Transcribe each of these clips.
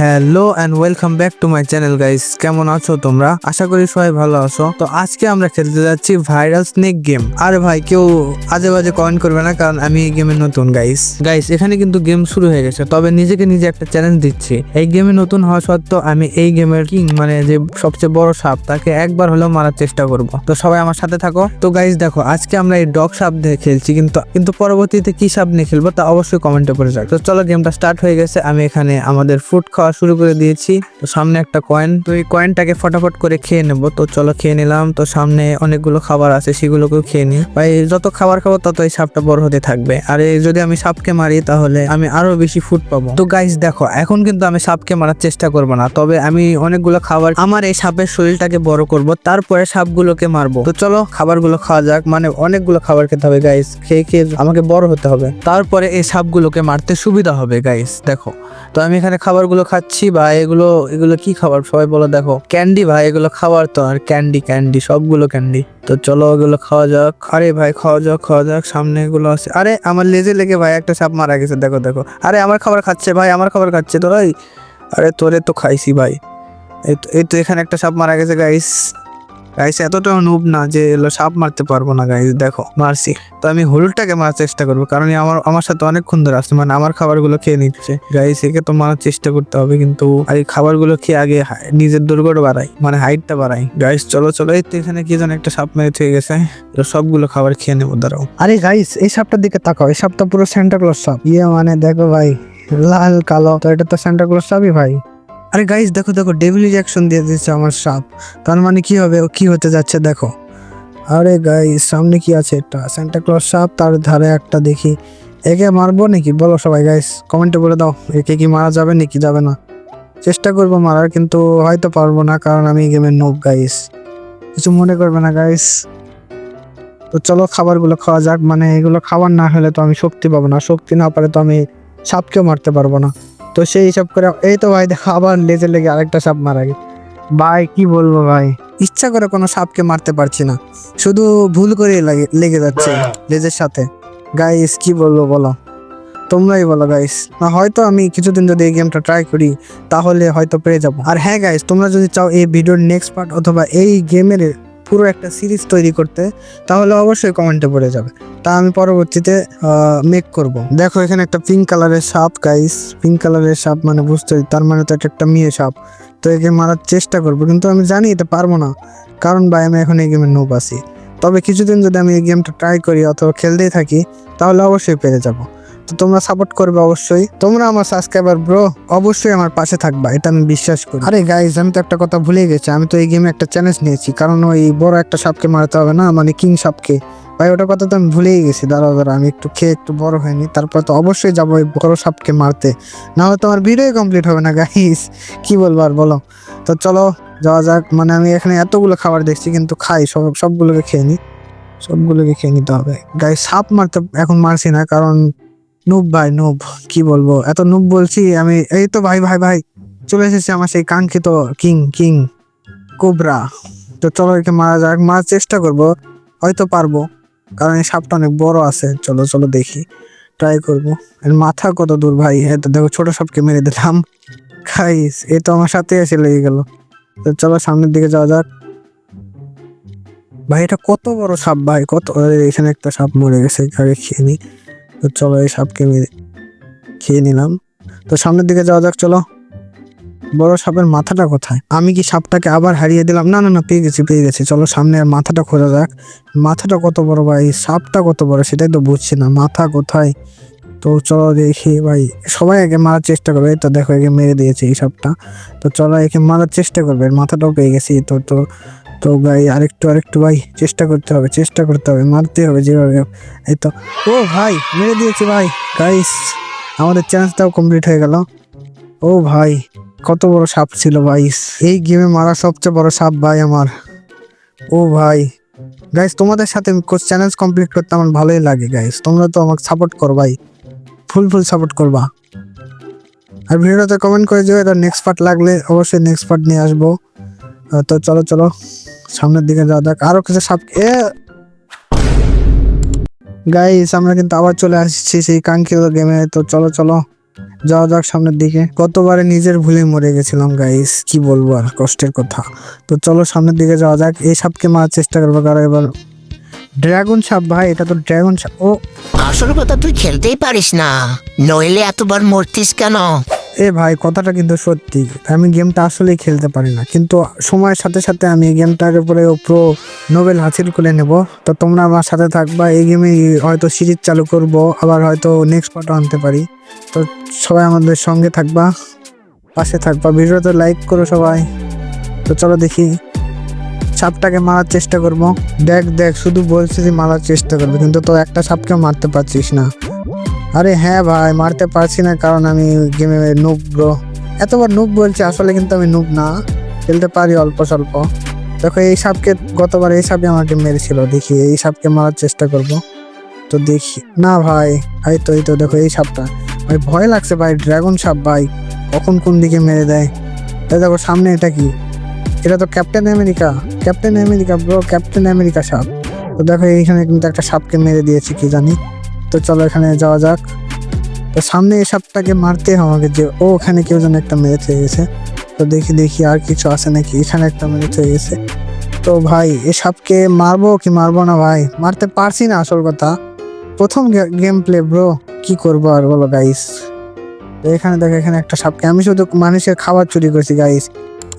Hello and welcome back to my channel guys কেমন আছো তোমরা? আশা করি সবাই ভালো আছো। তো আজকে আমরা খেলতে যাচ্ছি ভাইরাল স্নেক গেম আরে ভাই, কেউ আজে বাজে কমেন্ট করবে না, কারণ আমি এই গেমে নতুন গাইস গাইস এখানে কিন্তু গেম শুরু হয়ে গেছে, তবে নিজেকে নিজে একটা চ্যালেঞ্জ দিচ্ছি। এই গেমে নতুন হওয়া সত্ত্বেও আমি এই গেমের কিং মানে যে সবচেয়ে বড় সাপ, তাকে একবার হলেও মারার চেষ্টা করব। তো সবাই আমার সাথে থাকো। তো গাইস দেখো, আজকে আমরা এই ডগ সাপ দিয়ে খেলছি, কিন্তু কিন্তু পরবর্তীতে কি সাপ নিয়ে খেলব তা অবশ্যই কমেন্টে করে যাক তো চলো গেমটা স্টার্ট হয়ে গেছে। আমি এখানে আমাদের ফুড খাওয়া শুরু করে দিয়েছি। তো সামনে একটা কয়েন তো এই কয়েনটাকে ফটাফট করে খেয়ে নেব। তো চলো খেয়ে নিলাম। তো সামনে অনেকগুলো খাবার আছে, সেগুলোকেও খেয়ে নিই। ভাই, যত খাবার খাব, তত এই সাপটা বড় হতে থাকবে। আর যদি আমি সাপকে মারি, তাহলে আমি আরও বেশি ফুড পাবো। তো গাইস দেখো, এখন কিন্তু আমি সাপকে মারার চেষ্টা করব না। তবে আমি অনেকগুলো খাবার, আমার এই সাপের শরীরটাকে বড় করব। তারপরে সাপগুলোকে মারবো। তো চলো, খাবারগুলো খাওয়া যাক। মানে অনেকগুলো খাবার খেতে হবে গাইস খেয়ে খেয়ে আমাকে বড় হতে হবে। তারপরে এই সাপগুলোকে মারতে সুবিধা হবে গাইস দেখো। তো আমি এখানে খাবারগুলো খাচ্ছি ভাই এগুলো এগুলো কি খাবার? সবাই বলো দেখো, ক্যান্ডি ভাই, এগুলো খাবার তো আর ক্যান্ডি ক্যান্ডি, সবগুলো ক্যান্ডি। তো চলো এগুলো খাওয়া যাক। আরে ভাই, খাওয়া যাক খাওয়া যাক, সামনে এগুলো আছে। আরে আমার লেজে লেগে ভাই একটা সাপ মারা গেছে, দেখো দেখো। আরে আমার খাবার খাচ্ছে ভাই, আমার খাবার খাচ্ছে তো ভাই আরে তোরে তো খাইছি ভাই। এই তো এখানে একটা সাপ মারা গেছে গাইস গাইস এতটাও নুব না যে সাপ মারতে পারব না গাইস দেখো, মারছি। তো আমি হলুদটাকে মারার চেষ্টা করব, কারণ আমার আমার সাথে অনেকক্ষণ ধরে আসছে মানে আমার খাবারগুলো খেয়ে নিচ্ছে। গাইস একে তো মারার চেষ্টা করতে হবে, কিন্তু এই খাবারগুলো খেয়ে আগে নিজের দুর্গটা বাড়াই মানে হাইটটা বাড়াই। গাইস চলো চলো, এই তো এখানে কি যেন একটা সাপ মেরে থেকে গেছে। সবগুলো খাবার খেয়ে নেব, দাঁড়াও। আরে গাইস এই সাপটার দিকে তাকাও, এই সাপটা পুরো সেন্টা ক্লজ সাপ। ইয়ে মানে দেখো ভাই, লাল, কালো, তো এটা তো সেন্টা ক্লজ সাপই ভাই। আরে গাইস দেখো দেখো ডেভিল রিয়াকশন দিয়ে দিচ্ছে আমার সাপ। তার মানে কি হবে? ও কি হতে যাচ্ছে? দেখো। আরে গাইস সামনে কি আছে এটা সেন্টা ক্লজ সাপ, তার ধারে একটা দেখি। একে মারবো নাকি? বলো সবাই গাইস কমেন্টে বলে দাও। একে কি মারা যাবে নাকি যাবে না? চেষ্টা করব মারার, কিন্তু হয়তো পারব না, কারণ আমি গেমের নোব গাইস কিছু মনে করবে না গাইস তো চলো, খাবারগুলো খাওয়া যাক। মানে এগুলো খাবার না হলে তো আমি শক্তি পাবো না। শক্তি না পারে তো আমি সাপকেও মারতে পারব না। তো সেই হিসাব করে এই তো ভাই, দেখো আবার লেজে লেগে আরেকটা সাপ মারা গেছে। ভাই, কি বলব ভাই? ইচ্ছা করে কোনো সাপকে মারতে পারছি না। শুধু ভুল করে লাগে, লেগে যাচ্ছে লেজের সাথে। গাইস কি বলব বলো? তোমরাই বলো গাইস না, হয়তো আমি কিছুদিন যদি এই গেমটা ট্রাই করি, তাহলে হয়তো পেয়ে যাব। আর হ্যাঁ গাইস তোমরা যদি চাও এই ভিডিওর নেক্সট পার্ট অথবা এই গেমের পুরো একটা সিরিজ তৈরি করতে, তাহলে অবশ্যই কমেন্টে পড়ে যাবে। তা আমি পরবর্তীতে মেক করব। দেখো এখানে একটা পিঙ্ক কালারের সাপ গাইস পিঙ্ক কালারের সাপ মানে বুঝতে, তার মানে তো এটা একটা মেয়ে সাপ। তো একে মারার চেষ্টা করব, কিন্তু আমি জানি এটা পারব না, কারণ ভাই, আমি এখন এই গেমে নোব আছি। তবে কিছুদিন যদি আমি এই গেমটা ট্রাই করি অথবা খেলতেই থাকি, তাহলে অবশ্যই পেরে যাব। তো তোমরা সাপোর্ট করবে অবশ্যই। তোমরা আমার সাবস্ক্রাইবার ব্রো অবশ্যই আমার পাশে থাকবা, এটা আমি বিশ্বাস করি। আরে গাইজ আমি তো একটা কথা ভুলে গেছি, আমি তো এই গেমে একটা চ্যালেঞ্জ নিয়েছি, কারণ ওই বড় একটা সাপকে মারতে হবে না মানে কিং সাপকে। ভাই ওটার কথা তো আমি ভুলেই গেছি, দাঁড়াও দাঁড়া আমি একটু খেয়ে একটু বড় হয়নি তারপর তো অবশ্যই যাব ওই বড় সাপকে মারতে। না হলে তোমার ভিডিও কমপ্লিট হবে না গাইস কি বলব আর বলো। তো চলো, যাওয়া যাক মানে আমি এখানে এতগুলো খাবার দেখছি, কিন্তু খাই, সব, সবগুলোকে খেয়ে নিই। সবগুলোকে খেয়ে নিতে হবে। গাই সাপ মারতে এখন মারছি না, কারণ নুব ভাই নুব কি বলব? এত নুব বলছি, আমি, এই তো ভাই ভাই ভাই, চলে এসেছে আমার সেই কাঙ্ক্ষিত কিং কিং কোবরা তো চলো একে মারা যাক, মারার চেষ্টা করব, হয়তো পারব, কারণ এই সাপটা অনেক বড় আছে, চলো চলো দেখি ট্রাই করব। এর মাথা কত দূর ভাই এই তো দেখো, ছোট সাপকে মেরে দিলাম। খাইস এ তো আমার সাথে এসে লেগে গেল। তো চলো সামনের দিকে যাওয়া যাক। ভাই, এটা কত বড় সাপ ভাই, কত এখানে একটা সাপ মরে গেছে খেয়ে নি। তো চলো এই সাপকে খেয়ে নিলাম। তো সামনের দিকে যাওয়া যাক, চলো। বড় সাপের মাথাটা কোথায়? আমি কি সাপটাকে আবার হারিয়ে দিলাম? না না না, পেয়ে গেছি পেয়ে গেছি। চলো সামনে আর মাথাটা খোঁজা যাক। মাথাটা কত বড় ভাই? সাপটা কত বড়? সেটাই তো বুঝছি না। মাথা কোথায়? তো চলো দেখি ভাই। সবাই একে মারার চেষ্টা করবে। তো দেখো, একে মেরে দিয়েছে এই সাপটা। তো চলো একে মারার চেষ্টা করবে। মাথাটাও পেয়ে গেছি। তো তো তো ভাই, আরেকটু আরেকটু ভাই, চেষ্টা করতে হবে, চেষ্টা করতে হবে, মারতে হবে যেভাবে এই তো, ও ভাই, মেরে দিয়েছি ভাই। গাইস আমাদের চ্যালেঞ্জটাও কমপ্লিট হয়ে গেল। ও ভাই, কত বড় সাপ ছিল ভাই। এই গেমে মারা সবচেয়ে বড় সাপ ভাই আমার। ও ভাই। গাইস তোমাদের সাথে চ্যালেঞ্জ কমপ্লিট করতে আমার ভালোই লাগে গাইস তোমরা তো আমাকে সাপোর্ট করো ভাই। ফুল ফুল সাপোর্ট করবা। আর ভিডিওতে কমেন্ট করে দিও এটা নেক্সট পার্ট লাগলে অবশ্যই নেক্সট পার্ট নিয়ে আসব। তো চলো চলো, সামনের দিকে যাওয়া যাক। আরও কিছু সাপ এ! গাইস আমরা কিন্তু আবার চলে আসছি সেই কাঙ্ক্ষিত গেমে তো চলো চলো, যাওয়া যাক সামনের দিকে। গতবারে নিজের ভুলে মরে গেছিলাম গাইস কি বলব আর, কষ্টের কথা। তো চলো, সামনের দিকে যাওয়া যাক। এই সাপকে মারার চেষ্টা করব কারণ এবার। ড্রাগন সাপ, ভাই, এটা তো ড্রাগন সাপ। ও! আসল কথা তুই খেলতেই পারিস না। নইলে এতবার মরতিস কেন? এ ভাই, কথাটা কিন্তু সত্যি। আমি গেমটা আসলেই খেলতে পারি না। কিন্তু সময়ের সাথে সাথে আমি এই গেমটার উপরে প্রো নোবেল হাসিল করে নেব। তো তোমরা আমার সাথে থাকবা, এই গেমে হয়তো সিরিজ চালু করব, আবার হয়তো নেক্সট পার্টও আনতে পারি। তো সবাই আমাদের সঙ্গে থাকবা, পাশে থাকবা। ভিডিওতে লাইক করো সবাই। তো চলো দেখি, সাপটাকে মারার চেষ্টা করব। দেখ দেখ, শুধু বলছি যে মারার চেষ্টা করবে, কিন্তু তো একটা সাপকে মারতে পারছিস না। আরে হ্যাঁ ভাই, মারতে পারছি না কারণ আমি গেমে নুব ব্রো এতবার নুব বলছি, আসলে কিন্তু আমি নুব না। খেলতে পারি অল্প স্বল্প। দেখো, এই সাপকে গতবার এই সাপে আমাকে মেরেছিল, দেখি এই সাপকে মারার চেষ্টা করব। তো দেখি। না ভাই, এই তো এই তো, দেখো এই সাপটা। ভাই, ভয় লাগছে ভাই ড্রাগন সাপ ভাই, কখন কোন দিকে মেরে দেয়। তাই দেখো, সামনে এটা কি? এটা তো Captain America Captain America bro Captain America সাপ। তো দেখো, এইখানে কিন্তু একটা সাপকে মেরে দিয়েছি, কি জানি। তো চলো এখানে যাওয়া যাক। তো সামনে এই সাপটাকে মারতে হবে আমাকে যে ও ওখানে কেউ যেন একটা মেরে থেকে গেছে। তো দেখি দেখি আর কিছু আছে নাকি? এখানে একটা মেরে থেকে গেছে। তো ভাই, এ সাপকে মারবো কি মারবো না ভাই? মারতে পারছি না আসল কথা। প্রথম গেম প্লে ব্রো কি করব আর বলো গাইস তো এখানে দেখো, এখানে একটা সাপকে আমি শুধু মানুষের খাবার চুরি করছি গাইস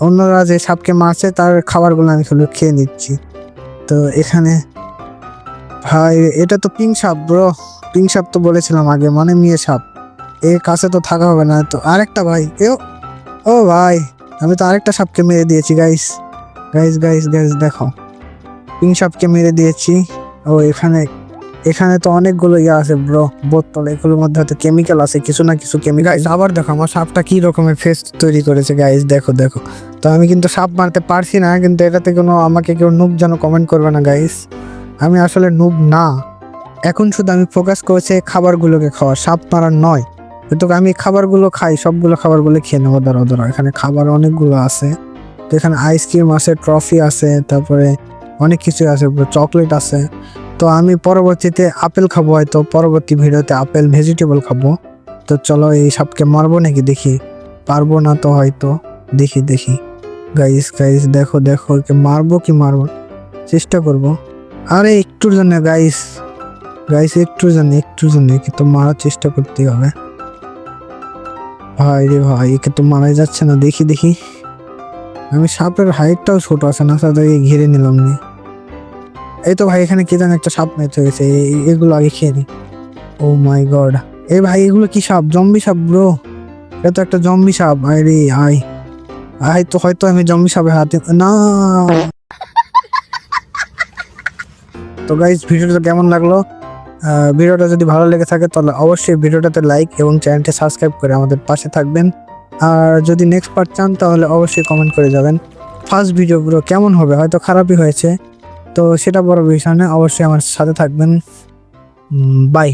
অন্যরা যে সাপকে মারছে, তার খাবারগুলো আমি শুধু খেয়ে নিচ্ছি। তো এখানে ভাই এটা তো পিং সাপ ব্রো পিং সাপ তো বলেছিলাম আগে মানে মেয়ে সাপ। এর কাছে তো থাকা হবে না। তো আরেকটা ভাই এ ও ভাই, আমি তো আরেকটা সাপকে মেরে দিয়েছি গাইস গাইস গাইস গাইস দেখো। পিং সাপকে মেরে দিয়েছি। ও, এখানে এখানে তো অনেকগুলো ইয়ে আছে ব্রো বোতল, এগুলোর মধ্যে হয়তো কেমিক্যাল আছে, কিছু না কিছু কেমিক্যাল আবার দেখো, আমার সাপটা কী রকমের ফেস তৈরি করেছে গাইস দেখো দেখো। তো আমি কিন্তু সাপ মারতে পারছি না, কিন্তু এটাতে কোনো, আমাকে কেউ নুব যেন কমেন্ট করবে না গাইস আমি আসলে নুব না। এখন শুধু আমি ফোকাস করেছি খাবারগুলোকে খাওয়া, সাপ মারার নয়। কিন্তু আমি খাবারগুলো খাই, সবগুলো খাবারগুলো খেয়ে নেব ধরো ধরো এখানে খাবার অনেকগুলো আছে। তো এখানে আইসক্রিম আছে ট্রফি আছে, তারপরে অনেক কিছু আছে চকলেট আছে। তো আমি পরবর্তীতে আপেল খাব হয়তো, পরবর্তী ভিডিওতে আপেল ভেজিটেবল খাব। তো চলো এই সাপকে মারবো নাকি দেখি? পারব না তো হয়তো। দেখি দেখি। গাইস গাইস দেখো দেখো একে মারবো কি মারবো? চেষ্টা করব। আরে একটুর জন্য গাইস গাইস একটুর জন্য একটুর জন্য একে তো মারার চেষ্টা করতে হবে। ভাই রে ভাই, একে তো মারাই যাচ্ছে না, দেখি দেখি। আমি সাপের হাইটটাও ছোট আছে না সাথে ঘিরে নিলাম নি। এই তো ভাই, এখানে কে যেন একটা সাপ মেরে গেছে এগুলো আগে খেয়ে নি। ও মাই গড এ ভাই, এগুলো কি সাপ? জম্বি সাপ ব্রো এটা তো একটা জম্বি সাপ আরে আয়। আয়, তো হয়তো আমি জম্বি সাপের হাতে না। তো গাইজ ভিডিওটা কেমন লাগল? ভিডিওটা যদি ভালো লেগে থাকে, তাহলে অবশ্যই ভিডিওটাতে লাইক এবং চ্যানেলটি সাবস্ক্রাইব করে আমাদের পাশে থাকবেন। আর যদি নেক্সট পার্ট চান, তাহলে অবশ্যই কমেন্ট করে যাবেন। ফার্স্ট ভিডিওগুলো কেমন হবে? হয়তো খারাপই হয়েছে। তো সেটা বড় বিষয় না, অবশ্যই আমার সাথে থাকবেন। বাই